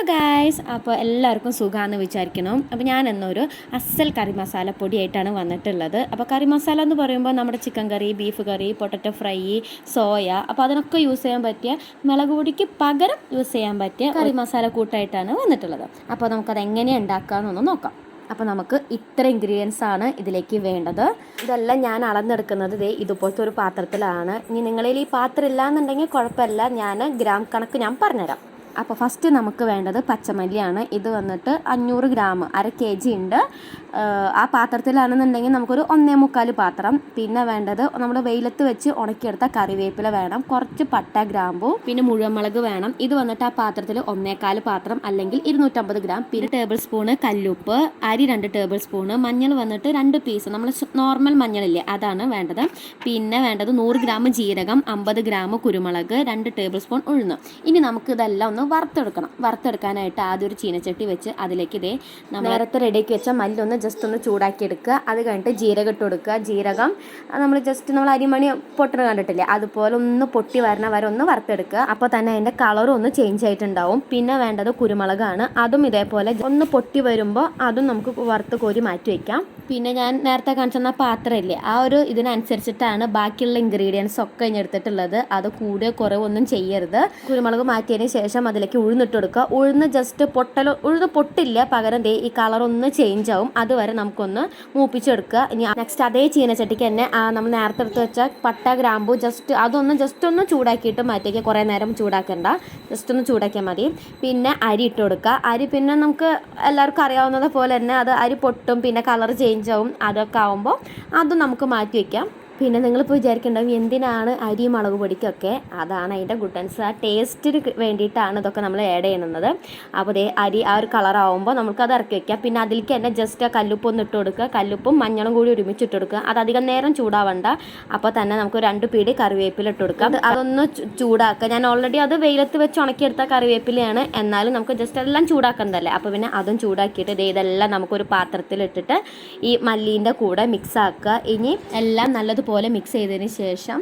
Hello guys അപ്പോൾ എല്ലാവർക്കും സുഖമാണെന്ന് വിചാരിക്കണം അപ്പോൾ ഞാൻ എന്നൊരു അസൽ കറി മസാല പൊടിയായിട്ടാണ് വന്നിട്ടുള്ളത്. അപ്പോൾ കറി മസാല എന്ന് പറയുമ്പോൾ നമ്മുടെ chicken curry beef curry potato fry soya അപ്പോൾ അതിനൊക്കെ യൂസ് ചെയ്യാൻ പറ്റിയ മുളക് പൊടിക്ക് പകരം യൂസ് ചെയ്യാൻ പറ്റിയ കറി മസാല കൂട്ടായിട്ടാണ് വന്നിട്ടുള്ളത്. അപ്പോൾ നമുക്കത് എങ്ങനെ ഉണ്ടാക്കാമെന്നൊന്ന് നോക്കാം. അപ്പോൾ നമുക്ക് ഇത്ര ഇൻഗ്രീഡിയൻസ് ആണ് ഇതിലേക്ക് വേണ്ടത്. ഇതെല്ലാം ഞാൻ അളന്നെടുക്കുന്നത് ദേ ഇതുപോലത്തെ ഒരു പാത്രത്തിലാണ്. ഇനി നിങ്ങളിൽ ഈ പാത്രം ഇല്ലാന്നുണ്ടെങ്കിൽ കുഴപ്പമില്ല. ഞാൻ ഗ്രാം കണക്ക് ഞാൻ പറഞ്ഞുതരാം. അപ്പോൾ ഫസ്റ്റ് നമുക്ക് വേണ്ടത് പച്ചമല്ലിയാണ്. ഇത് വന്നിട്ട് അഞ്ഞൂറ് ഗ്രാം അര കെ ജി ഉണ്ട്. ആ പാത്രത്തിലാണെന്നുണ്ടെങ്കിൽ നമുക്കൊരു ഒന്നേ മുക്കാൽ പാത്രം. പിന്നെ വേണ്ടത് നമ്മൾ വെയിലത്ത് വെച്ച് ഉണക്കിയെടുത്ത കറിവേപ്പില വേണം. കുറച്ച് പട്ട ഗ്രാമ്പു പിന്നെ മുഴുവൻ വേണം. ഇത് വന്നിട്ട് ആ പാത്രത്തിൽ ഒന്നേക്കാൽ പാത്രം അല്ലെങ്കിൽ ഇരുന്നൂറ്റമ്പത് ഗ്രാം പിന്നെ ടേബിൾ സ്പൂണ് കല്ലുപ്പ് അരി രണ്ട് ടേബിൾ സ്പൂണ് മഞ്ഞൾ വന്നിട്ട് രണ്ട് പീസ് നമ്മൾ നോർമൽ മഞ്ഞളില്ലേ അതാണ് വേണ്ടത്. പിന്നെ വേണ്ടത് നൂറ് ഗ്രാം ജീരകം അമ്പത് ഗ്രാം കുരുമുളക് രണ്ട് ടേബിൾ സ്പൂൺ ഉഴുന്ന്. ഇനി നമുക്ക് ഇതെല്ലാം ഒന്ന് വറുത്തെടുക്കണം. വറുത്തെടുക്കാനായിട്ട് ആദ്യം ഒരു ചീനച്ചട്ടി വെച്ച് അതിലേക്ക് ഇതേ നേരത്തെ റെഡിയാക്കി വെച്ച മല്ലൊന്ന് ജസ്റ്റ് ഒന്ന് ചൂടാക്കി എടുക്കുക അത് കഴിഞ്ഞിട്ട് ജീരകം ഇട്ട് കൊടുക്കുക. ജീരകം നമ്മൾ ജസ്റ്റ് നമ്മൾ അരിമണി പൊട്ടണ കണ്ടിട്ടില്ലേ? അതുപോലെ ഒന്ന് പൊട്ടി വരണ വരെ ഒന്ന് വറുത്തെടുക്കുക. അപ്പോൾ തന്നെ അതിന്റെ കളറും ഒന്ന് ചേഞ്ച് ആയിട്ടുണ്ടാവും. പിന്നെ വേണ്ടത് കുരുമുളകാണ്. അതും ഇതേപോലെ ഒന്ന് പൊട്ടി വരുമ്പോൾ അതും നമുക്ക് വറുത്ത് കോരി മാറ്റി വയ്ക്കാം പിന്നെ ഞാൻ നേരത്തെ കാണിച്ചെന്ന പാത്രമില്ലേ ആ ഒരു ഇതിനനുസരിച്ചിട്ടാണ് ബാക്കിയുള്ള ഇൻഗ്രീഡിയൻസ് ഒക്കെ എടുത്തിട്ടുള്ളത്. അത് കൂടെ കുറവൊന്നും ചെയ്യരുത്. കുരുമുളക് മാറ്റിയതിന് ശേഷം അതിലേക്ക് ഉഴുന്നിട്ട് കൊടുക്കുക. ഉഴുന്ന് ജസ്റ്റ് പൊട്ടലോ ഉഴുന്ന് പൊട്ടില്ല പകരം ദേ ഈ കളർ ഒന്ന് ചേഞ്ച് ആവും. അതുവരെ നമുക്കൊന്ന് മൂപ്പിച്ചെടുക്കുക. ഇനി നെക്സ്റ്റ് അതേ ചീനച്ചട്ടിക്ക് തന്നെ നമ്മൾ നേരത്തെ എടുത്ത് വെച്ച പട്ട ഗ്രാമ്പു ജസ്റ്റ് അതൊന്ന് ജസ്റ്റ് ഒന്ന് ചൂടാക്കിയിട്ട് മാറ്റിയേക്ക്. കുറേ നേരം ചൂടാക്കണ്ട. ജസ്റ്റ് ഒന്ന് ചൂടാക്കിയാൽ മതി. പിന്നെ അരി ഇട്ട് കൊടുക്കുക. അരി പിന്നെ നമുക്ക് എല്ലാവർക്കും അറിയാവുന്നത് പോലെ തന്നെ അത് അരി പൊട്ടും പിന്നെ കളർ ചേഞ്ച് ആവും. അതൊക്കെ ആവുമ്പോൾ അതും നമുക്ക് മാറ്റി വയ്ക്കാം പിന്നെ നിങ്ങളിപ്പോൾ വിചാരിക്കേണ്ടാവും എന്തിനാണ് അരി മുളക് പൊടിക്കൊക്കെ? അതാണ് അതിന്റെ ഗുഡൻസ് ആ ടേസ്റ്റിന് വേണ്ടിയിട്ടാണ് ഇതൊക്കെ നമ്മൾ ആഡ് ചെയ്യുന്നത്. അപ്പോൾ ദേ അരി ആ ഒരു കളറാവുമ്പോൾ നമുക്കത് ഇറക്കി വയ്ക്കാം പിന്നെ അതിലേക്ക് തന്നെ ജസ്റ്റ് ആ കല്ലുപ്പൊന്ന് ഇട്ട് കൊടുക്കുക. കല്ലുപ്പും മഞ്ഞളും കൂടി ഒരുമിച്ച് ഇട്ട് കൊടുക്കുക. അത് അധികം നേരം ചൂടാവണ്ട. അപ്പോൾ തന്നെ നമുക്ക് രണ്ട് പീടി കറിവേപ്പില ഇട്ട് കൊടുക്കാം. അതൊന്ന് ചൂടാക്കുക. ഞാൻ ഓൾറെഡി അത് വെയിലത്ത് വെച്ച് ഉണക്കിയെടുത്ത കറിവേപ്പിലയാണ്. എന്നാലും നമുക്ക് ജസ്റ്റ് എല്ലാം ചൂടാക്കേണ്ടതല്ലേ? അപ്പോൾ പിന്നെ അതും ചൂടാക്കിയിട്ട് ഇത് ഇതെല്ലാം നമുക്കൊരു പാത്രത്തിലിട്ടിട്ട് ഈ മല്ലീന്റെ കൂടെ മിക്സ് ആക്കുക. ഇനി എല്ലാം നല്ലത് പോലെ മിക്സ് ചെയ്തതിന് ശേഷം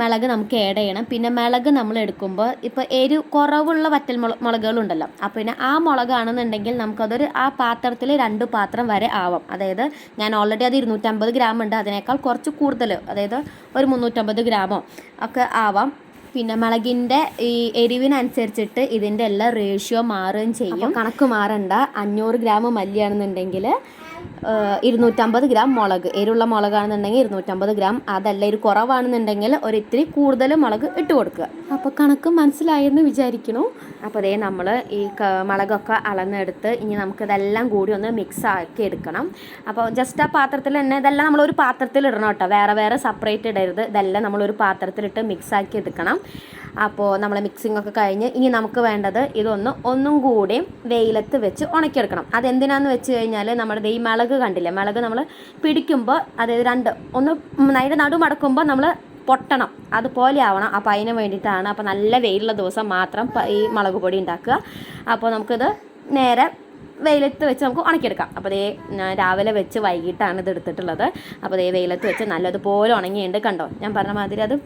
മിളക് നമുക്ക് ആഡ് ചെയ്യണം. പിന്നെ മിളക് നമ്മൾ എടുക്കുമ്പോൾ ഇപ്പോൾ എരി കുറവുള്ള വറ്റൽ മുളകുകളുണ്ടല്ലോ. അപ്പോൾ പിന്നെ ആ മുളകാണെന്നുണ്ടെങ്കിൽ നമുക്കതൊരു ആ പാത്രത്തിൽ രണ്ട് പാത്രം വരെ ആവാം. അതായത് ഞാൻ ഓൾറെഡി അത് ഇരുന്നൂറ്റമ്പത് ഗ്രാം ഉണ്ട്. അതിനേക്കാൾ കുറച്ച് കൂടുതൽ അതായത് ഒരു മുന്നൂറ്റമ്പത് ഗ്രാമോ ഒക്കെ ആവാം. പിന്നെ മുളകിന്റെ ഈ എരിവിനനുസരിച്ചിട്ട് ഇതിന്റെ എല്ലാ റേഷ്യോ മാറുകയും ചെയ്യും. കണക്ക് മാറണ്ട. അഞ്ഞൂറ് ഗ്രാം മല്ലിയാണെന്നുണ്ടെങ്കിൽ ഇരുന്നൂറ്റമ്പത് ഗ്രാം മുളക്. എരിവുള്ള മുളകാണെന്നുണ്ടെങ്കിൽ ഇരുന്നൂറ്റമ്പത് ഗ്രാം. അതല്ല ഒരു കുറവാണെന്നുണ്ടെങ്കിൽ ഒരു ഇത്തിരി കൂടുതൽ മുളക് ഇട്ട് കൊടുക്കുക. അപ്പോൾ കണക്ക് മനസ്സിലായെന്ന് വിചാരിക്കണു. അപ്പോൾ അതേ നമ്മൾ ഈ മുളകൊക്കെ അളന്നെടുത്ത് ഇനി നമുക്കിതെല്ലാം കൂടി ഒന്ന് മിക്സ് ആക്കി എടുക്കണം. അപ്പോൾ ജസ്റ്റ് ആ പാത്രത്തിൽ തന്നെ ഇതെല്ലാം നമ്മളൊരു പാത്രത്തിൽ ഇടണം കേട്ടോ. വേറെ വേറെ സെപ്പറേറ്റ് ഇടരുത്. ഇതെല്ലാം നമ്മളൊരു പാത്രത്തിലിട്ട് മിക്സ് ആക്കി എടുക്കണം. അപ്പോൾ നമ്മൾ മിക്സിംഗ് ഒക്കെ കഴിഞ്ഞ് ഇനി നമുക്ക് വേണ്ടത് ഇതൊന്ന് ഒന്നും കൂടി വെയിലത്ത് വെച്ച് ഉണക്കിയെടുക്കണം. അതെന്തിനാന്ന് വെച്ച് കഴിഞ്ഞാൽ നമ്മൾ ഈ മിളക് കണ്ടില്ലേ? മിളക് നമ്മൾ പിടിക്കുമ്പോൾ അതായത് രണ്ട് ഒന്ന് അതിന്റെ നടു മടക്കുമ്പോൾ നമ്മൾ പൊട്ടണം. അതുപോലെ ആവണം. അപ്പോൾ അതിന് വേണ്ടിയിട്ടാണ് അപ്പോൾ നല്ല വെയിലുള്ള ദിവസം മാത്രം ഈ മുളക് പൊടി ഉണ്ടാക്കുക. അപ്പോൾ നമുക്കിത് നേരെ വെയിലത്ത് വെച്ച് നമുക്ക് ഉണക്കിയെടുക്കാം. അപ്പോൾ ദേ രാവിലെ വെച്ച് വൈകിട്ടാണ് ഇത് എടുത്തിട്ടുള്ളത്. അപ്പോൾ ദേ വെയിലത്ത് വെച്ച് നല്ലതുപോലെ ഉണങ്ങിയുണ്ട് കണ്ടോ? ഞാൻ പറഞ്ഞ മാതിരി അത്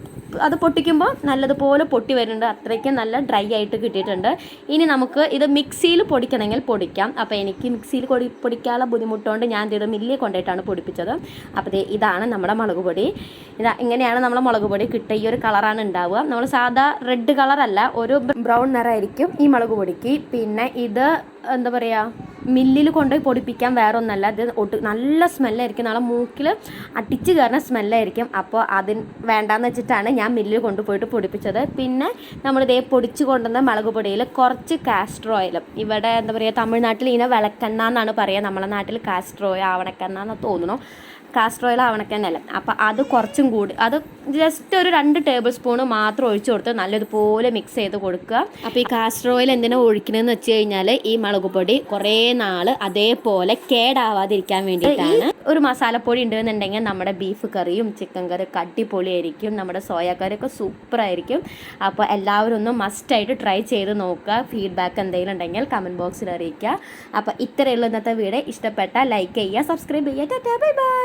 അത് പൊട്ടിക്കുമ്പോൾ നല്ലതുപോലെ പൊട്ടി വരുന്നുണ്ട്. അത്രയ്ക്കും നല്ല ഡ്രൈ ആയിട്ട് കിട്ടിയിട്ടുണ്ട്. ഇനി നമുക്ക് ഇത് മിക്സിയിൽ പൊടിക്കണമെങ്കിൽ പൊടിക്കാം. അപ്പോൾ എനിക്ക് മിക്സിയിൽ പൊടി പൊടിക്കാനുള്ള ബുദ്ധിമുട്ടുകൊണ്ട് ഞാൻ ഇത് മില്ലിയെ കൊണ്ടായിട്ടാണ് പൊടിപ്പിച്ചത്. അപ്പോൾ ഇതാണ് നമ്മുടെ മുളക് പൊടി. ഇതാ ഇങ്ങനെയാണ് നമ്മുടെ മുളക് പൊടി കിട്ടുക. ഈ ഒരു കളറാണ് ഉണ്ടാവുക. നമ്മൾ സാധാ റെഡ് കളറല്ല ഒരു ബ്രൗൺ നിറമായിരിക്കും ഈ മുളക് പൊടിക്ക്. പിന്നെ ഇത് എന്താ പറയുക മില്ലിൽ കൊണ്ടുപോയി പൊടിപ്പിക്കാൻ വേറെ ഒന്നല്ല ഇത് ഒട്ട് നല്ല സ്മെല്ലായിരിക്കും. നാളെ മൂക്കിൽ അടിച്ച് കയറുന്ന സ്മെല്ലായിരിക്കും. അപ്പോൾ അതിന് വേണ്ടാന്ന് വെച്ചിട്ടാണ് ഞാൻ മില്ലിൽ കൊണ്ടുപോയിട്ട് പൊടിപ്പിച്ചത്. പിന്നെ നമ്മളിതേ പൊടിച്ച് കൊണ്ടുവന്ന മുളക് പൊടിയിൽ കുറച്ച് കാസ്റ്റർ ഓയിൽ ഇവിടെ എന്താ പറയുക തമിഴ്നാട്ടിൽ ഇങ്ങനെ വിളക്കെണ്ണ എന്നാണ് പറയുക നമ്മളെ നാട്ടിൽ കാസ്റ്റർ ഓയിൽ ആവണക്കെണ്ണ എന്ന് തോന്നുന്നു. കാസ്റ്റർ ഓയിൽ ആവണക്കന്നല്ല അപ്പോൾ അത് കുറച്ചും കൂടി അത് ജസ്റ്റ് ഒരു രണ്ട് ടേബിൾ സ്പൂൺ മാത്രം ഒഴിച്ചു കൊടുത്ത് നല്ലതുപോലെ മിക്സ് ചെയ്ത് കൊടുക്കുക. അപ്പോൾ ഈ കാസ്റ്റർ ഓയിൽ എന്തിനാ ഒഴിക്കണമെന്ന് വെച്ച് കഴിഞ്ഞാൽ ഈ മുളക് പൊടി കുറേ നാൾ അതേപോലെ കേടാവാതിരിക്കാൻ വേണ്ടിയിട്ടാണ്. ഒരു മസാലപ്പൊടി ഉണ്ടെന്നുണ്ടെങ്കിൽ നമ്മുടെ ബീഫ് കറിയും ചിക്കൻ കറി അടിപൊളിയായിരിക്കും. നമ്മുടെ സോയ കറിയൊക്കെ സൂപ്പറായിരിക്കും അപ്പോൾ എല്ലാവരും ഒന്ന് മസ്റ്റായിട്ട് ട്രൈ ചെയ്ത് നോക്കുക. ഫീഡ്ബാക്ക് എന്തെങ്കിലും ഉണ്ടെങ്കിൽ കമന്റ് ബോക്സിൽ അറിയിക്കുക. അപ്പോൾ ഇത്രയുള്ള ഇന്നത്തെ വീഡിയോ. ഇഷ്ടപ്പെട്ടാൽ ലൈക്ക് ചെയ്യുക സബ്സ്ക്രൈബ് ചെയ്യുക. Bye bye